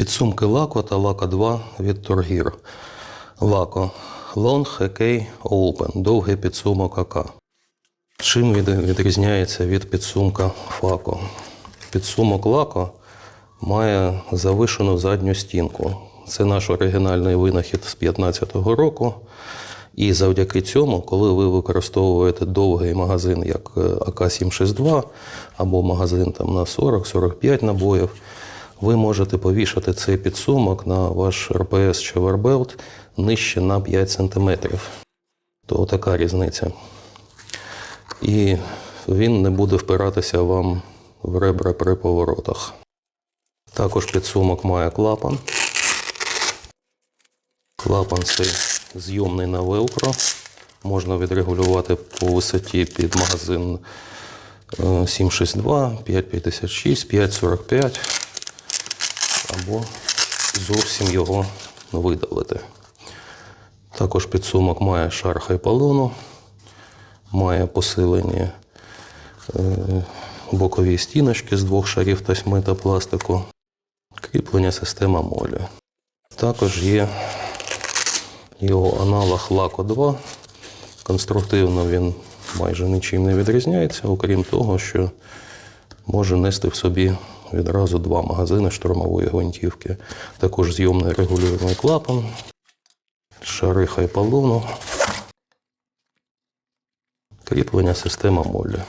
Підсумки лако та лака 2 від Торгір. Лако Long AK Open. Довгий підсумок АК. Чим від- відрізняється від підсумка фако? Підсумок лако має завишену задню стінку. Це наш оригінальний винахід з 2015 року. І завдяки цьому, коли ви використовуєте довгий магазин, як е, АК-762 або магазин там, на 40-45 набоїв, ви можете повішати цей підсумок на ваш РПС чи вербелт нижче на 5 см. То така різниця. І він не буде впиратися вам в ребра при поворотах. Також підсумок має клапан. Клапан цей зйомний на велкро. Можна відрегулювати по висоті під магазин е, 762, 556, 545 або зовсім його видалити. Також підсумок має шар хайпалону, має посилені е, бокові стіночки з двох шарів тасьми та пластику, кріплення система молі. Також є його аналог Лако 2. Конструктивно він майже нічим не відрізняється, окрім того, що може нести в собі відразу два магазини штурмової гвинтівки. Також зйомний регулюємий клапан, шари хайпалону, кріплення система молі.